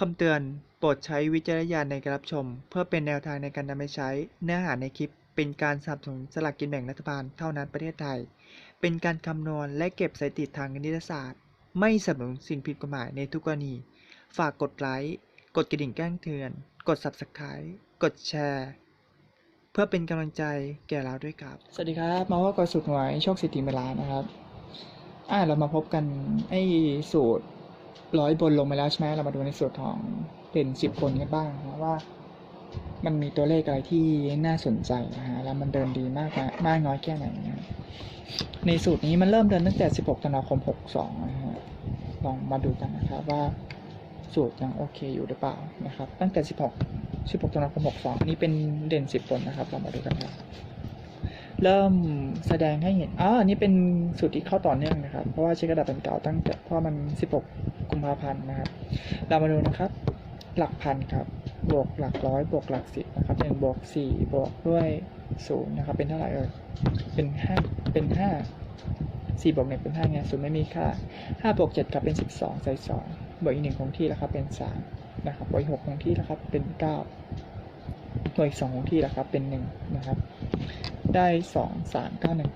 คำเตือน โปรดใช้วิจารณญาณในการรับชม เพื่อเป็นแนวทางในการนำไปใช้ เนื้อหาในคลิป เป็นการสนับสนุนสลากกินแบ่งรัฐบาลเท่านั้นประเทศไทย เป็นการคำนวณและเก็บสถิติทางคณิตศาสตร์ ไม่สนับสนุนสิ่งผิดกฎหมายในทุกกรณี ฝากกดไลค์ กดกระดิ่งแจ้งเตือน กด subscribe กดแชร์ เพื่อเป็นกำลังใจแก่เราด้วยครับ สวัสดีครับ มาว่ากดสุดหวยโชคสิทธิเวลานะครับ อ่าเรามาพบกันไอ้สูตร ร้อยบนลงไปแล้วใช่ไหมเรามาดูในสูตรของเด่นสิบคนกันบ้างนะว่า มันมีตัวเลขอะไรที่น่าสนใจนะฮะแล้วมันเดินดีมากนะมากน้อยแค่ไหนนะในสูตรนี้มันเริ่มเดินตั้งแต่ 16ธันวาคม 62 นะฮะลองมาดูกันนะครับว่าสูตรยังโอเคอยู่หรือเปล่านะครับ ตั้งแต่ 16 16ธันวาคม 62อันนี้เป็นเด่น 10คนนะครับ เรามาดูกันครับ เริ่มแสดงให้เห็นอ๋ออันนี้เป็นสูตรที่เข้าต่อเนื่องนะครับ เพราะว่าเช็คกระดาษเป็นเก่าตั้งแต่เพราะมัน 16 กุมภาพันธ์นะครับ เรามาดูนะครับ หลักพันครับ บวกหลักร้อย บวกหลักสิบนะครับหนึ่งบวกสี่บวกด้วยศูนย์นะครับ เป็นเท่าไหร่เอ่ยเป็นห้าเป็นห้าสี่บวกหนึ่งเป็นห้าไงศูนย์ไม่มีค่าห้าบวกเจ็ดครับเป็นสิบสองใส่สองบวกอีกหนึ่งคงที่แล้วครับ เป็นสามนะครับบวกอีกหกคงที่แล้วครับ เป็นเก้า บวกอีกสองคงที่ล้วครับเป็นหนึ่งนะครับ ได้สองสามเก้าหนึ่ง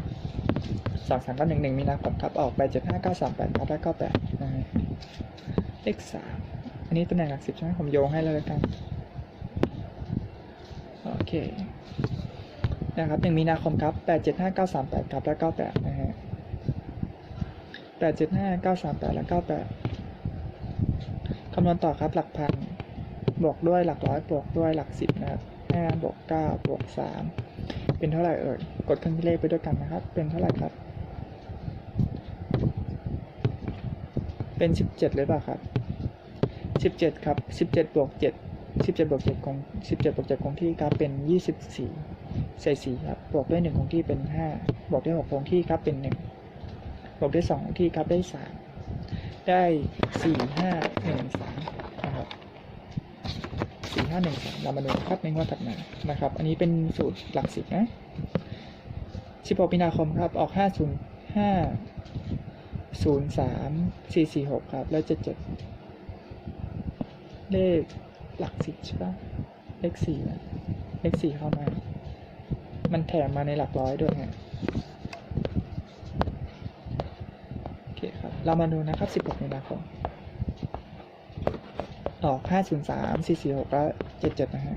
สองสามเก้าหนึ่งหนึ่งมีนาคมครับออกไปเจ็ดห้าเก้าสามแปดครับได้เก้าแปดนะฮะเลขสามอันนี้ตำแหน่งหลักสิบใช่ไหมผมโยงให้เลยแล้วกันโอเคนะครับหนึ่งมีนาคมครับแปดเจ็ดห้าเก้าสามแปดครับและเก้าแปดนะฮะแปดเจ็ดห้าเก้าสามแปดและเก้าแปดคำนวณต่อครับหลักพันบวกด้วยหลักร้อยบวกด้วยหลักสิบนะครับ ห้าบวกเก้าบวกสามเป็นเท่าไหร่เอ่ย กดเครื่องคิดเลขไปด้วยกันนะครับ เป็นเท่าไหร่ครับ เป็นสิบเจ็ดเลยปล่าครับสิบเจ็ดครับสิบวกเจ็ดสิบวกเจ็ดคงสิบวกเจ็ดคงที่ครับ เป็นยี่สิบสี่ใส่สี่ครับ บวกด้วยหนึ่งคงที่เป็นห้าบวกด้วยหกคงที่ครับเป็นหนึ่งบวกด้วยสองคงที่ครับได้สามได้สี่ห้าหนึ่ง สี่ห้าหนึ่งสามเรามาดูครับในงวดถัดมานะครับ อันนี้เป็นสูตรหลักสิบนะสิบหกมีนาคมครับ ออกห้าศูนย์ห้าศูนย์สามสี่สี่หกครับ แล้วเจ็ดเจ็ดเลขหลักสิบใช่ปะเลขสี่นะเลขสี่เข้ามา มันแถมมาในหลักร้อยด้วยฮะโอเคครับ เรามาดูนะครับ 16มีนาคม ออก503 446แล้ว77นะฮะ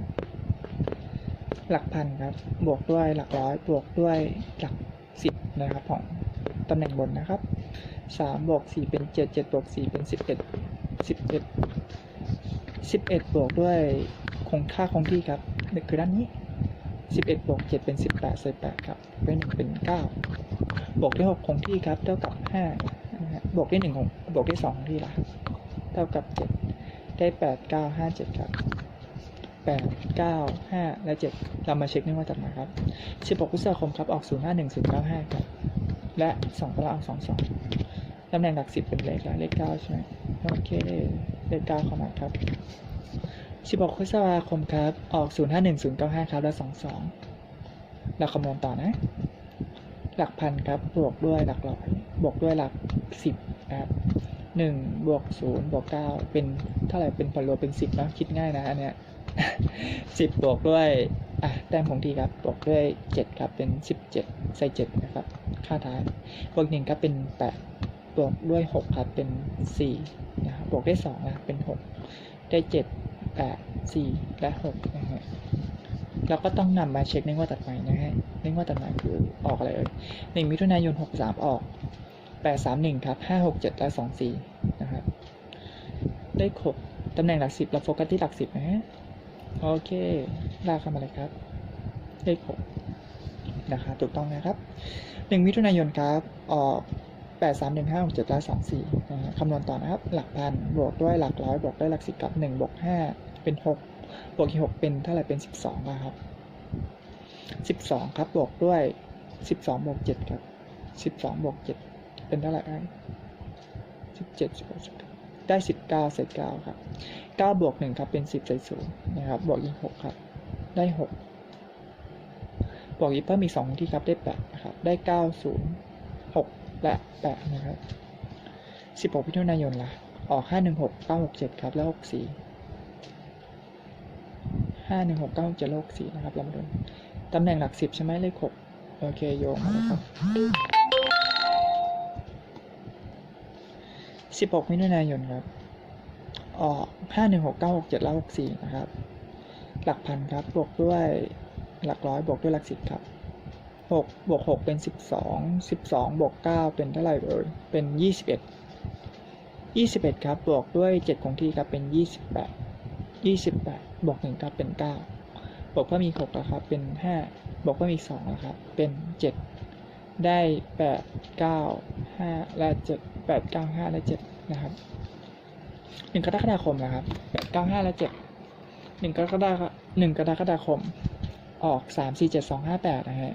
หลักพันครับ บวกด้วยหลักร้อย บวกด้วยหลักสิบนะครับของตำแหน่งบนนะครับ3บวก4เป็น7 7บวก4เป็น11 11สิบเอ็ดสิบเอ็ดบวกด้วยคงค่าคงที่ครับหนึ่งคือด้านนี้สิบเอ็ดบวกเจ็ดเป็นสิบแปดใส่แปดครับ เป็นเป็นเก้าบวกด้วยหกคงที่ครับ เท่ากับห้านะฮะบวกด้วยหนึ่งคงบวกด้วยสองที่ละเท่ากับเจ็ด ได้แปดเก้าห้าเจ็ดครับแปดเก้าห้าและเจ็ดเรามาเช็คนี่ว่าจัดมาครับสิบหกพฤษภาคมครับออกศูนย์ห้าหนึ่งศูนย์เก้าห้าครับและสองก็ออกสองสองตำแหน่งหลักสิบเป็นเลขแล้วเลขเก้าใช่ไหมโอเคเลขเก้าเข้ามาครับ16พฤษภาคมครับออก051095ครับและ22เราคำนวณต่อนะ หลักพันครับบวกด้วยหลักร้อยบวกด้วยหลัก10นะครับ 1บวก0บวก9เป็นเท่าไหร่เป็นผลรวมเป็น 10นะคิดง่ายนะอันเนี้ย10 บวกด้วยอะแต้มของทีครับบวกด้วย 7 ครับเป็น 17 ใส่ 7 นะครับ ค่าท้ายบวก1ครับเป็น 8 บวกด้วย 6 ครับเป็น4นะครับบวกด้วย2นะครับเป็น 6 ได้7แปดสี่และหกนะฮะเราก็ต้องนำมาเช็คในงวดตัดใหม่นะฮะในงวดตัดใหม่คือออกอะไรเอ่ยหนึ่งมิถุนายนหกสามออก แปดสามหนึ่งครับห้าหกเจ็ดและสองสี่นะครับเลขหกตำแหน่งหลักสิบเราโฟกัสที่หลักสิบนะฮะโอเคลากเข้ามาเลยครับเลขหกนะครับถูกต้องนะครับหนึ่งมิถุนายนครับออกแปดสามหนึ่งห้าหกเจ็ดและสองสี่คำนวณต่อนะครับ หลักพัน บวกด้วยหลักร้อย บวกด้วยหลักสิบกับหนึ่งบวกห้าเป็นหกบวกอีกหกเป็นเท่าไหร่เป็นสิบสองนะครับสิบสองครับ บวกด้วยสิบสองบวกเจ็ดครับสิบสองบวกเจ็ด เป็นเท่าไหร่สิบเจ็ดสิบหกสิบได้สิบเก้าเศษเก้าครับเก้าบวกหนึ่งครับเป็นสิบใส่ศูนย์นะครับ บวกอีกหกครับ ได้หกบวกอีกเพิ่มอีกสองที่ครับได้แปดนะครับ ได้เก้าศูนย์หกและแปดนะครับ16มิถุนายนละออก516 967ครับ แล้ว64ห้าหนึ่งหกเก้าเจ็ดโลกสี่นะครับเรามาดูตำแหน่งหลักสิบใช่ไหมเลขหกโอเคโยงนะครับ สิบหกมิถุนายนครับ ออกห้าหนึ่งหกเก้าหกเจ็ดหกสี่นะครับ หลักพันครับ บวกด้วยหลักร้อยบวกด้วยหลักสิบครับหกบวกหกเป็นสิบสองสิบสองบวกเก้าเป็นเท่าไหร่เอ่ย เป็นยี่สิบเอ็ดยี่สิบเอ็ดครับ บวกด้วยเจ็ดคงที่ครับ เป็นยี่สิบแปดยี่สิบแปดบวกหนึ่งครับ เป็นเก้าบวกเพิ่มอีกหกแล้วครับ เป็นห้าบวกเพิ่มอีกสองแล้วครับ เป็นเจ็ดได้แปดเก้าห้าและเจ็ด แปดเก้าห้าและเจ็ดนะครับหนึ่งกรกฎาคมนะครับแปดเก้าห้าและเจ็ดหนึ่งกรกฎาหนึ่งกรกฎาคม ออกสามสี่เจ็ดสองห้าแปดนะฮะ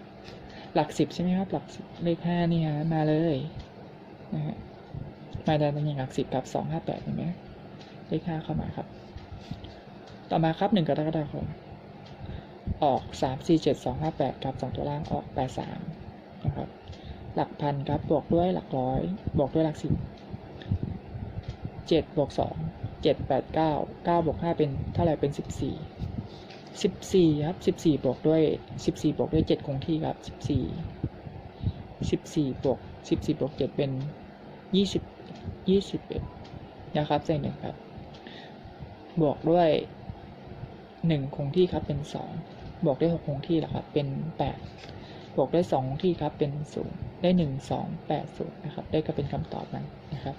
หลักสิบใช่ไหมครับหลักเลขห้านี่ฮะมาเลยนะฮะมาได้ตำแหน่งหลักสิบกับสองห้าแปดเห็นไหมเลขห้าเข้ามาครับ ต่อมาครับหนึ่งกรกฎาคม ออกสามสี่เจ็ดสองห้าแปดครับสองตัวล่างออกแปดสามนะครับ หลักพันครับ บวกด้วยหลักร้อย บวกด้วยหลักสิบเจ็ดบวกสองเจ็ดแปดเก้าเก้าบวกห้าเป็นเท่าไหร่เป็นสิบสี่สิบสี่ครับสิบสี่บวกด้วยสิบสี่บวกด้วยเจ็ดคงที่ครับสิบสี่สิบสี่บวกสิบสี่บวกเจ็ดเป็นยี่สิบยี่สิบเอ็ดนะครับเศษหนึ่งครับ บวกด้วยหนึ่งคงที่ครับเป็นสองบวกด้วยหกคงที่แล้วครับเป็นแปด บวกด้วยสองที่ครับเป็นศูนย์ได้หนึ่งสองแปดศูนย์นะครับได้ก็เป็นคำตอบนั้นนะครับ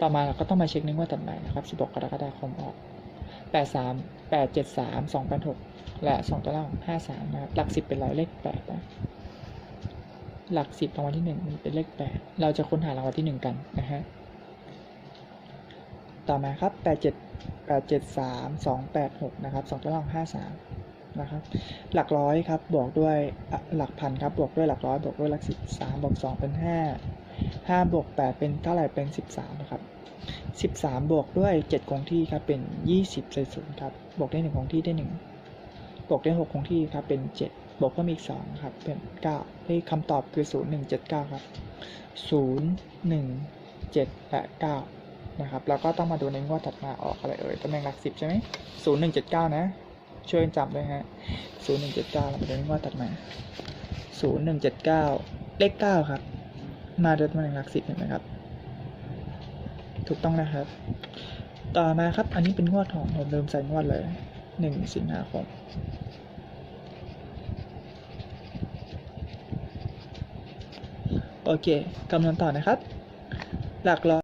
ต่อมาเราก็ต้องมาเช็คนึงว่าตัดใหม่นะครับ16กรกฎาคมออก83 873 286และ 2 ตัวล่าง53นะครับหลัก 10 เป็นร้อยเลข8นะหลัก 10รางวัลที่1เป็นเลข 8 เราจะค้นหารางวัลที่ 1 กันนะฮะต่อมาครับ 87 873 286นะครับ2ตัวล่าง53 นะครับ หลักร้อยครับ บวกด้วยหลักพันครับ บวกด้วยหลักร้อย บวกด้วยหลักสิบสามบวกสองเป็นห้าห้าบวกแปดเป็นเท่าไหร่เป็นสิบสามนะครับสิบสามบวกด้วยเจ็ดคงที่ครับ เป็นยี่สิบใส่ศูนย์ครับ บวกได้หนึ่งคงที่ได้หนึ่งบวกได้หกคงที่ครับ เป็นเจ็ดบวกเพิ่มอีกสองครับ เป็นเก้าได้คำตอบคือศูนย์หนึ่งเจ็ดเก้าครับศูนย์หนึ่งเจ็ดและเก้านะครับ แล้วก็ต้องมาดูในงวดถัดมาออกอะไรเอ่ยตำแหน่งหลักสิบใช่ไหมศูนย์หนึ่งเจ็ดเก้านะ ช่วยจำด้วยฮะศูนย์หนึ่งเจ็ดเก้าเรามาดูในงวดถัดมาศูนย์หนึ่งเจ็ดเก้าเลขเก้าครับ มาโดยตำแหนึ่งหลักสิบเห็นไหมครับ ถูกต้องนะครับ ต่อมาครับ อันนี้เป็นงวดของผมลืมใส่งวดเลยหนึ่งสิงหาคมโอเคคำนวณต่อนะครับ หลักร้อย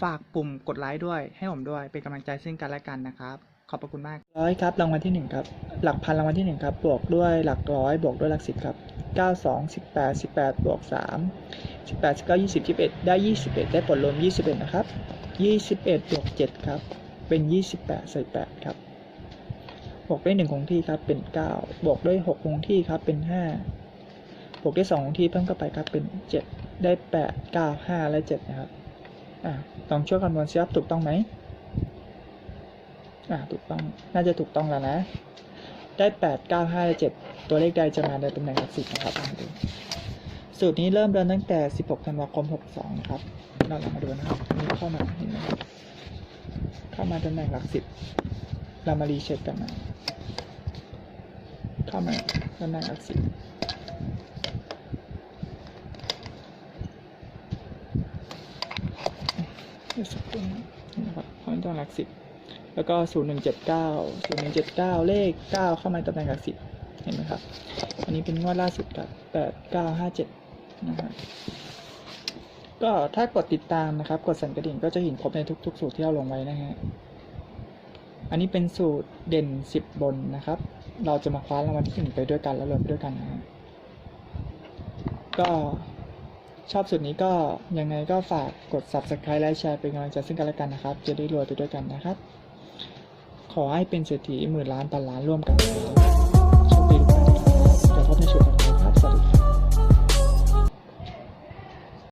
ฝากปุ่มกดไลค์ด้วย ให้ผมด้วย เป็นกำลังใจซึ่งกันและกันนะครับ ขอบพระคุณมากร้อยครับรางวัลที่หนึ่งครับ หลักพันรางวัลที่หนึ่งครับ บวกด้วยหลักร้อยบวกด้วยหลักสิบครับเก้าสองสิบแปดสิบแปดบวกสามสิบแปดสิบเก้ายี่สิบยี่สิบเอ็ดได้ยี่สิบเอ็ดได้ผลรวมยี่สิบเอ็ดนะครับยี่สิบเอ็ดบวกเจ็ดครับ เป็นยี่สิบแปดใส่แปดครับ บวกด้วยหนึ่งคงที่ครับ เป็นเก้าบวกด้วยหกคงที่ครับ เป็นห้าบวกด้วยสองคงที่เพิ่มเข้าไปครับ เป็นเจ็ดได้แปดเก้าห้าและเจ็ดนะครับ อะลองช่วยคำนวณซิครับถูกต้องไหมอ่าถูกต้อง น่าจะถูกต้องแล้วนะ ได้แปดเก้าห้าเจ็ดตัวเลขใดจะมาในตำแหน่งหลักสิบนะครับมาดูสูตรนี้เริ่มเดินตั้งแต่ 16 ธันวาคม 62 นะครับ เราลองมาดูนะครับอันนี้เข้ามาเห็นไหมเข้ามาตำแหน่งหลักสิบ เรามารีเช็คกันนะ เข้ามาตำแหน่งหลักสิบ ดสักครู่นะครับพอยต์ตัวหลักสิบแล้วก็ศูนย์หนึ่งเจ็ดเก้าศูนย์หนึ่งเจ็ดเก้าเลขเก้าเข้ามาตำแหน่งหลักสิบเห็นไหมครับ อันนี้เป็นงวดล่าสุดครับแปดเก้าห้าเจ็ดนะครับก็ถ้ากดติดตามนะครับ กดสั่นกระดิ่งก็จะเห็นครบในทุก ๆ สูตรที่เราลงไว้นะฮะอันนี้เป็นสูตรเด่นสิบบนนะครับ เราจะมาคว้ารางวัลที่หนึ่งไปด้วยกันแล้วรวมไปด้วยกันนะฮะก็ ชอบสุดนี้ก็ยังไงก็ฝากกด subscribe และแชร์เป็นกำลังใจซึ่งกันและกันนะครับ จะได้รวยไปด้วยกันนะครับ ขอให้เป็นเศรษฐีหมื่นล้านพันล้านร่วมกัน